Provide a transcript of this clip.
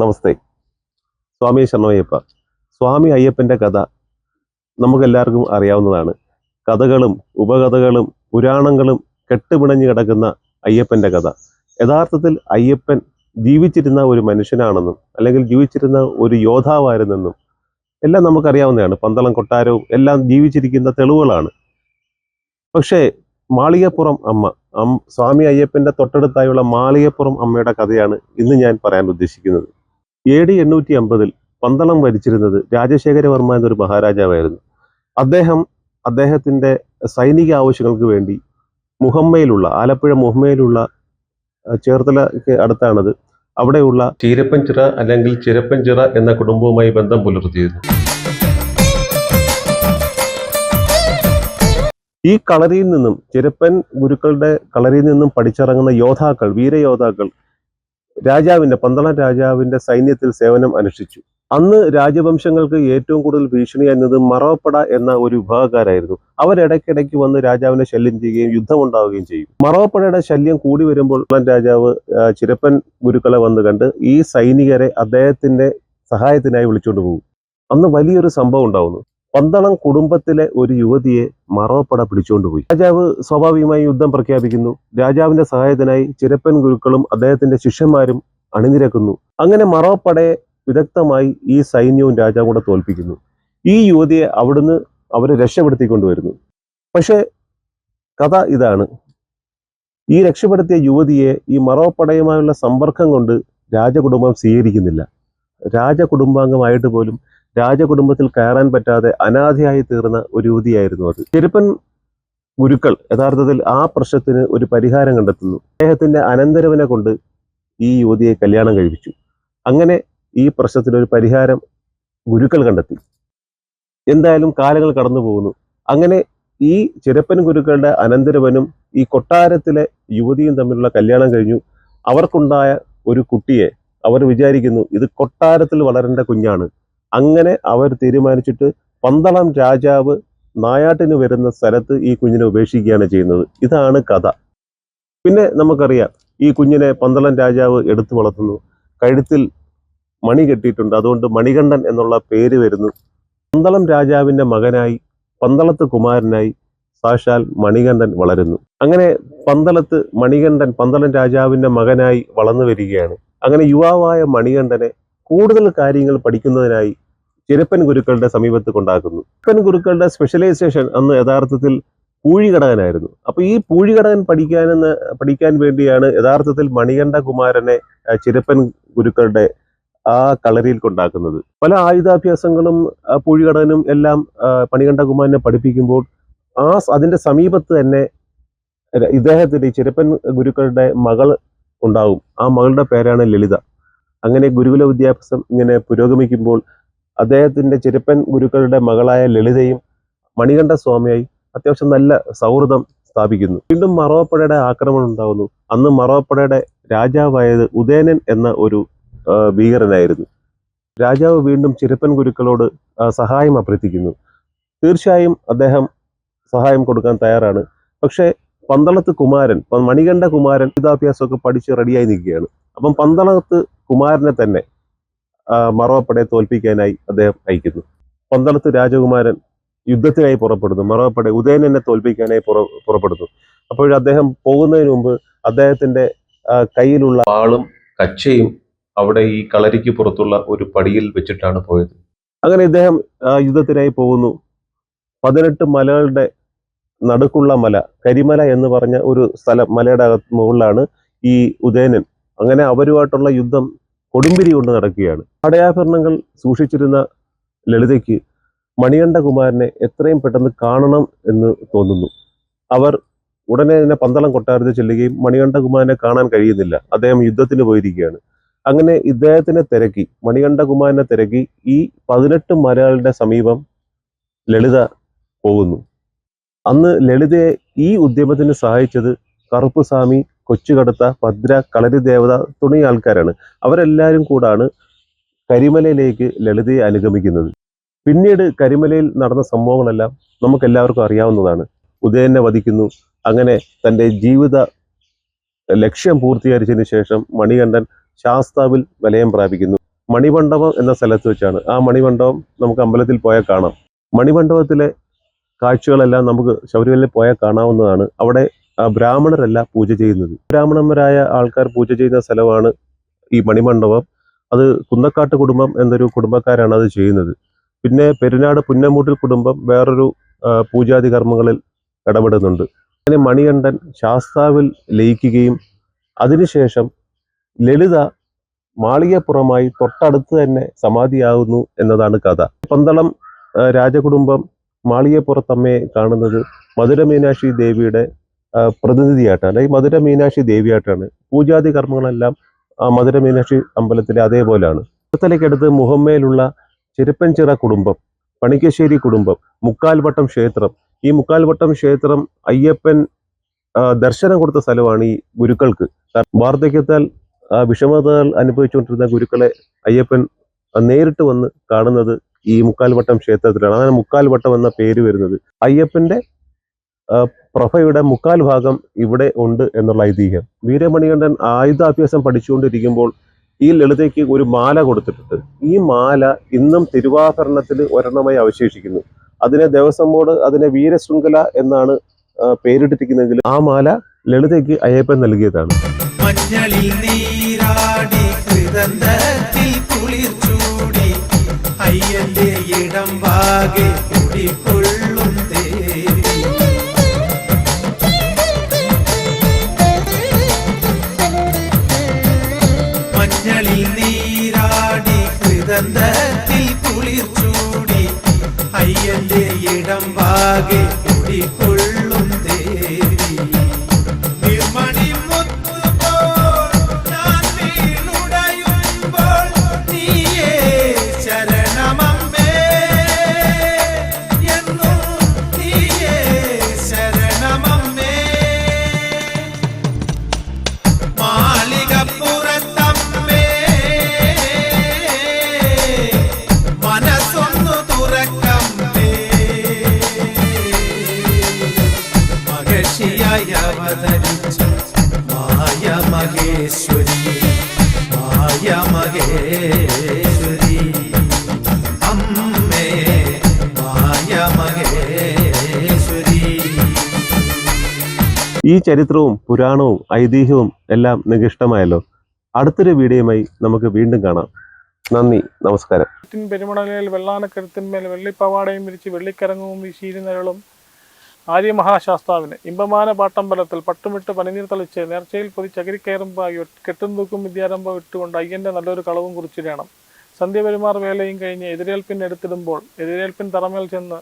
നമസ്തേ. സ്വാമി ശരണമയ്യപ്പ സ്വാമി അയ്യപ്പന്റെ കഥ നമുക്കെല്ലാവർക്കും അറിയാവുന്നതാണ്. കഥകളും ഉപകഥകളും പുരാണങ്ങളും കെട്ടുപിണഞ്ഞു കിടക്കുന്ന അയ്യപ്പന്റെ കഥ. യഥാർത്ഥത്തിൽ അയ്യപ്പൻ ജീവിച്ചിരുന്ന ഒരു മനുഷ്യനാണെന്നും അല്ലെങ്കിൽ ജീവിച്ചിരുന്ന ഒരു യോദ്ധാവായിരുന്നെന്നും എല്ലാം നമുക്കറിയാവുന്നതാണ്. പന്തളം കൊട്ടാരവും എല്ലാം ജീവിച്ചിരിക്കുന്ന തെളിവുകളാണ്. പക്ഷേ മാളികപ്പുറം അമ്മ സ്വാമി അയ്യപ്പന്റെ തൊട്ടടുത്തായുള്ള മാളികപ്പുറം അമ്മയുടെ കഥയാണ് ഇന്ന് ഞാൻ പറയാൻ ഉദ്ദേശിക്കുന്നത്. എ ഡി എണ്ണൂറ്റി അമ്പതിൽ പന്തളം ഭരിച്ചിരുന്നത് രാജശേഖരവർമ്മ എന്നൊരു മഹാരാജാവായിരുന്നു. അദ്ദേഹം അദ്ദേഹത്തിന്റെ സൈനിക ആവശ്യങ്ങൾക്ക് വേണ്ടി മുഹമ്മയിലുള്ള ആലപ്പുഴ മുഹമ്മയിലുള്ള ചേർത്തലയ്ക്ക് അടുത്താണത്. അവിടെയുള്ള ചീരപ്പൻചിറ അല്ലെങ്കിൽ ചിരപ്പൻചിറ എന്ന കുടുംബവുമായി ബന്ധം പുലർത്തിയിരുന്നു. ഈ കളരിയിൽ നിന്നും ചിരപ്പൻ ഗുരുക്കളുടെ കളരിയിൽ നിന്നും പഠിച്ചിറങ്ങുന്ന യോദ്ധാക്കൾ വീരയോദ്ധാക്കൾ രാജാവിന്റെ പന്തളം രാജാവിന്റെ സൈന്യത്തിൽ സേവനം അനുഷ്ഠിച്ചു. അന്ന് രാജവംശങ്ങൾക്ക് ഏറ്റവും കൂടുതൽ ഭീഷണിയായിരുന്നത് മറവപ്പട എന്ന ഒരു വിഭാഗക്കാരായിരുന്നു. അവരിടയ്ക്കിടയ്ക്ക് വന്ന് രാജാവിനെ ശല്യം ചെയ്യുകയും യുദ്ധമുണ്ടാവുകയും ചെയ്യും. മറവപ്പടയുടെ ശല്യം കൂടി വരുമ്പോൾ രാജാവ് ചിരപ്പൻ ഗുരുക്കളെ വന്ന് കണ്ട് ഈ സൈനികരെ അദ്ദേഹത്തിന്റെ സഹായത്തിനായി വിളിച്ചുകൊണ്ട് പോകും. അന്ന് വലിയൊരു സംഭവം ഉണ്ടാവുന്നു. പന്തളം കുടുംബത്തിലെ ഒരു യുവതിയെ മറവപ്പട പിടിച്ചുകൊണ്ടുപോയി രാജാവ് സ്വാഭാവികമായി യുദ്ധം പ്രഖ്യാപിക്കുന്നു. രാജാവിന്റെ സഹായത്തിനായി ചിരപ്പൻ ഗുരുക്കളും അദ്ദേഹത്തിന്റെ ശിഷ്യന്മാരും അണിനിരക്കുന്നു. അങ്ങനെ മറവപ്പടയെ വിദഗ്ധമായി ഈ സൈന്യവും രാജാവും കൂടെ തോൽപ്പിക്കുന്നു. ഈ യുവതിയെ അവിടുന്ന് അവരെ രക്ഷപ്പെടുത്തിക്കൊണ്ടുവരുന്നു. പക്ഷേ കഥ ഇതാണ്. ഈ രക്ഷപ്പെടുത്തിയ യുവതിയെ ഈ മറവപ്പടയുമായുള്ള സമ്പർക്കം കൊണ്ട് രാജകുടുംബം സ്വീകരിക്കുന്നില്ല. രാജകുടുംബാംഗമായിട്ട് പോലും രാജകുടുംബത്തിൽ കയറാൻ പറ്റാതെ അനാഥയായി തീർന്ന ഒരു യുവതിയായിരുന്നു അത്. ചെരുപ്പൻ ഗുരുക്കൾ യഥാർത്ഥത്തിൽ ആ പ്രശ്നത്തിന് ഒരു പരിഹാരം കണ്ടെത്തുന്നു. അദ്ദേഹത്തിന്റെ അനന്തരവനെ കൊണ്ട് ഈ യുവതിയെ കല്യാണം കഴിപ്പിച്ചു. അങ്ങനെ ഈ പ്രശ്നത്തിന് ഒരു പരിഹാരം ഗുരുക്കൾ കണ്ടെത്തി. എന്തായാലും കാലങ്ങൾ കടന്നു പോകുന്നു. അങ്ങനെ ഈ ചിരപ്പൻ ഗുരുക്കളുടെ അനന്തരവനും ഈ കൊട്ടാരത്തിലെ യുവതിയും തമ്മിലുള്ള കല്യാണം കഴിഞ്ഞു. അവർക്കുണ്ടായ ഒരു കുട്ടിയെ അവർ വിചാരിക്കുന്നു ഇത് കൊട്ടാരത്തിൽ വളരേണ്ട കുഞ്ഞാണ്. അങ്ങനെ അവർ തീരുമാനിച്ചിട്ട് പന്തളം രാജാവ് നായാട്ടിന് വരുന്ന സ്ഥലത്ത് ഈ കുഞ്ഞിനെ ഉപേക്ഷിക്കുകയാണ് ചെയ്യുന്നത്. ഇതാണ് കഥ. പിന്നെ നമുക്കറിയാം ഈ കുഞ്ഞിനെ പന്തളം രാജാവ് എടുത്തു വളർത്തുന്നു. കഴുത്തിൽ മണി കെട്ടിയിട്ടുണ്ട്. അതുകൊണ്ട് മണികണ്ഠൻ എന്നുള്ള പേര് വരുന്നു. പന്തളം രാജാവിന്റെ മകനായി പന്തളത്ത് കുമാരനായി സാക്ഷാൽ മണികണ്ഠൻ വളരുന്നു. അങ്ങനെ പന്തളത്ത് മണികണ്ഠൻ പന്തളം രാജാവിന്റെ മകനായി വളർന്നു വരികയാണ്. അങ്ങനെ യുവാവായ മണികണ്ഠനെ കൂടുതൽ കാര്യങ്ങൾ പഠിക്കുന്നതിനായി ചിരപ്പൻ ഗുരുക്കളുടെ സമീപത്ത് കൊണ്ടാക്കുന്നു. ചിരപ്പൻ ഗുരുക്കളുടെ സ്പെഷ്യലൈസേഷൻ അന്ന് യഥാർത്ഥത്തിൽ പൂഴിഘടകനായിരുന്നു അപ്പോൾ ഈ പൂഴിഘടകൻ പഠിക്കാനെന്ന് പഠിക്കാൻ വേണ്ടിയാണ് യഥാർത്ഥത്തിൽ മണികണ്ഠ കുമാരനെ ചിരപ്പൻ ഗുരുക്കളുടെ ആ കളരിയിൽ കൊണ്ടാക്കുന്നത്. പല ആയുധാഭ്യാസങ്ങളും പൂഴികടകനും എല്ലാം മണികണ്ഠ കുമാരനെ പഠിപ്പിക്കുമ്പോൾ ആ അതിന്റെ സമീപത്ത് തന്നെ ഇദ്ദേഹത്തിന്റെ ചിരപ്പൻ ഗുരുക്കളുടെ മകൾ ഉണ്ടാവും. ആ മകളുടെ പേരാണ് ലളിത. അങ്ങനെ ഗുരുകുല വിദ്യാഭ്യാസം ഇങ്ങനെ പുരോഗമിക്കുമ്പോൾ അദ്ദേഹത്തിന്റെ ചെരുപ്പൻ ഗുരുക്കളുടെ മകളായ ലളിതയും മണികണ്ഠ സ്വാമിയായി അത്യാവശ്യം നല്ല സൗഹൃദം സ്ഥാപിക്കുന്നു. വീണ്ടും മറവപ്പടയുടെ ആക്രമണം ഉണ്ടാകുന്നു അന്ന് മറവപ്പടയുടെ രാജാവായത് ഉദയനൻ എന്ന ഒരു ഭീകരനായിരുന്നു. രാജാവ് വീണ്ടും ചെറുപ്പൻ ഗുരുക്കളോട് സഹായം അഭ്യർത്ഥിക്കുന്നു. തീർച്ചയായും അദ്ദേഹം സഹായം കൊടുക്കാൻ തയ്യാറാണ്. പക്ഷേ പന്തളത്ത് കുമാരൻ മണികണ്ഠ കുമാരൻ വിദ്യാഭ്യാസമൊക്കെ പഠിച്ച് റെഡിയായി നിൽക്കുകയാണ്. അപ്പം പന്തളത്ത് കുമാരനെ തന്നെ മറവപ്പടയെ തോൽപ്പിക്കാനായി അദ്ദേഹം അയക്കുന്നു. പന്തളത്ത് രാജകുമാരൻ യുദ്ധത്തിനായി പുറപ്പെടുന്നു. മറവപ്പട ഉദയനെ തോൽപ്പിക്കാനായി പുറ പുറപ്പെടുന്നു. അപ്പോൾ അദ്ദേഹം പോകുന്നതിന് മുമ്പ് അദ്ദേഹത്തിന്റെ കയ്യിലുള്ള ആളും കച്ചയും അവിടെ ഈ കളരിക്ക് പുറത്തുള്ള ഒരു പടിയിൽ വെച്ചിട്ടാണ് പോയത്. അങ്ങനെ ഇദ്ദേഹം യുദ്ധത്തിനായി പോകുന്നു. പതിനെട്ട് മലകളുടെ നടുക്കുള്ള മല കരിമല എന്ന് പറഞ്ഞ ഒരു സ്ഥലം മലയുടെ അകത്ത് മുകളിലാണ് ഈ ഉദയനൻ അങ്ങനെ അവരുമായിട്ടുള്ള യുദ്ധം കൊടുമ്പിരി കൊണ്ട് നടക്കുകയാണ്. അടയാഭരണങ്ങൾ സൂക്ഷിച്ചിരുന്ന ലളിതയ്ക്ക് മണികണ്ഠകുമാരനെ എത്രയും പെട്ടെന്ന് കാണണം എന്ന് തോന്നുന്നു. അവർ ഉടനെ തന്നെ പന്തളം കൊട്ടാരത്തിൽ ചെല്ലുകയും മണികണ്ഠകുമാരനെ കാണാൻ കഴിയുന്നില്ല. അദ്ദേഹം യുദ്ധത്തിന് പോയിരിക്കുകയാണ്. അങ്ങനെ ഇദ്ദേഹത്തിനെ തിരക്കി മണികണ്ഠകുമാരനെ തിരക്കി ഈ പതിനെട്ട് മലകളുടെ സമീപം ലളിത പോകുന്നു. അന്ന് ലളിതയെ ഈ ഉദ്യമത്തിന് സഹായിച്ചത് കറുപ്പുസ്വാമി കൊച്ചുകടത്ത ഭദ്ര കളരി ദേവത തുടങ്ങിയ ആൾക്കാരാണ്. അവരെല്ലാവരും കൂടാണ് കരിമലയിലേക്ക് ലളിതയെ അനുഗമിക്കുന്നത്. പിന്നീട് കരിമലയിൽ നടന്ന സംഭവങ്ങളെല്ലാം നമുക്ക് എല്ലാവർക്കും അറിയാവുന്നതാണ്. ഉദയനെ വധിക്കുന്നു. അങ്ങനെ തന്റെ ജീവിത ലക്ഷ്യം പൂർത്തീകരിച്ചതിന് ശേഷം മണികണ്ഠൻ ശാസ്താവിൽ വലയം പ്രാപിക്കുന്നു. മണിമണ്ഡപം എന്ന സ്ഥലത്ത് വെച്ചാണ്. ആ മണിമണ്ഡപം നമുക്ക് അമ്പലത്തിൽ പോയാൽ കാണാം. മണിമണ്ഡപത്തിലെ കാഴ്ചകളെല്ലാം നമുക്ക് ശബരിമലയിൽ പോയാൽ കാണാവുന്നതാണ്. അവിടെ ബ്രാഹ്മണരല്ല പൂജ ചെയ്യുന്നത്. ബ്രാഹ്മണന്മാരായ ആൾക്കാർ പൂജ ചെയ്യുന്ന സ്ഥലമാണ് ഈ മണിമണ്ഡപം. അത് കുന്നക്കാട്ട് കുടുംബം എന്നൊരു കുടുംബക്കാരാണ് അത് ചെയ്യുന്നത്. പിന്നെ പെരുനാട് പുന്നമൂട്ടിൽ കുടുംബം വേറൊരു പൂജാതി കർമ്മങ്ങളിൽ ഇടപെടുന്നുണ്ട്. അങ്ങനെ മണികണ്ഠൻ ശാസ്താവിൽ ലയിക്കുകയും അതിനുശേഷം ലളിത മാളികപ്പുറമായി തൊട്ടടുത്ത് തന്നെ സമാധിയാകുന്നു എന്നതാണ് കഥ. പന്തളം രാജകുടുംബം മാളികപ്പുറത്തമ്മയെ കാണുന്നത് മധുര മീനാക്ഷി ദേവിയുടെ പ്രതിനിധിയായിട്ടാണ് അല്ലെങ്കിൽ മധുര മീനാക്ഷി ദേവിയായിട്ടാണ്. പൂജാതി കർമ്മങ്ങളെല്ലാം ആ മധുര മീനാക്ഷി അമ്പലത്തിലെ അതേപോലെയാണ്. അടുത്തലയ്ക്കടുത്ത് മുഹമ്മയിലുള്ള ചെരുപ്പൻചിറ കുടുംബം പണിക്കശ്ശേരി കുടുംബം മുക്കാൽവട്ടം ക്ഷേത്രം. ഈ മുക്കാൽവട്ടം ക്ഷേത്രം അയ്യപ്പൻ ദർശനം കൊടുത്ത സ്ഥലമാണ് ഈ ഗുരുക്കൾക്ക്. വാർദ്ധക്യത്താൽ വിഷമതകൾ അനുഭവിച്ചുകൊണ്ടിരുന്ന ഗുരുക്കളെ അയ്യപ്പൻ നേരിട്ട് വന്ന് കാണുന്നത് ഈ മുക്കാൽവട്ടം ക്ഷേത്രത്തിലാണ്. അതാണ് മുക്കാൽവട്ടം എന്ന പേര് വരുന്നത്. അയ്യപ്പന്റെ പ്രഭയുടെ മുക്കാൽ ഭാഗം ഇവിടെ ഉണ്ട് എന്നുള്ള ഐതിഹ്യം. വീരമണികണ്ഠൻ ആയുധാഭ്യാസം പഠിച്ചുകൊണ്ടിരിക്കുമ്പോൾ ഈ ലളിതയ്ക്ക് ഒരു മാല കൊടുത്തിട്ടുണ്ട്. ഈ മാല ഇന്നും തിരുവാഭരണത്തിൽ ഒരെണ്ണമായി അവശേഷിക്കുന്നു. അതിനെ ദേവസ്വം ബോർഡ് അതിനെ വീരശൃംഖല എന്നാണ് പേരിട്ടിരിക്കുന്നതെങ്കിൽ ആ മാല ലളിതയ്ക്ക് അയ്യപ്പൻ നൽകിയതാണ്. മഞ്ഞളിൽ അയ്യന്റെ ഇടം വാകെ കുടികൊള്ളും അയ്യന്റെ ഇടം അമ്മേ ഈ ചരിത്രവും പുരാണവും ഐതിഹ്യവും എല്ലാം നിങ്ങൾക്ക് ഇഷ്ടമായല്ലോ? അടുത്തൊരു വീഡിയോയുമായി നമുക്ക് വീണ്ടും കാണാം. നന്ദി നമസ്കാരം. ത്തിൻ പെരുമണലിൽ വെള്ളാനക്കരുത്തിന്മേൽ വെള്ളിപ്പവാടയും വിരിച്ച് വെള്ളിക്കരങ്ങവും വീശിയിരുന്നരുളും ആര്യമഹാശാസ്താവിന് ഇമ്പമാന പാട്ടമ്പലത്തിൽ പട്ടുമിട്ട് പനിനീർ തളിച്ച് നേർച്ചയിൽ പൊതി ചകിരിക്കയറുമ്പായി കെട്ടും തൂക്കും വിദ്യാരംഭം ഇട്ടുകൊണ്ട് അയ്യന്റെ നല്ലൊരു കളവും കുറിച്ചിടണം സന്ധ്യ പെരുമാർ വേലയും കഴിഞ്ഞ് എതിരേൽപ്പിന് എടുത്തിടുമ്പോൾ എതിരേൽപ്പിൻ തറമേൽ ചെന്ന്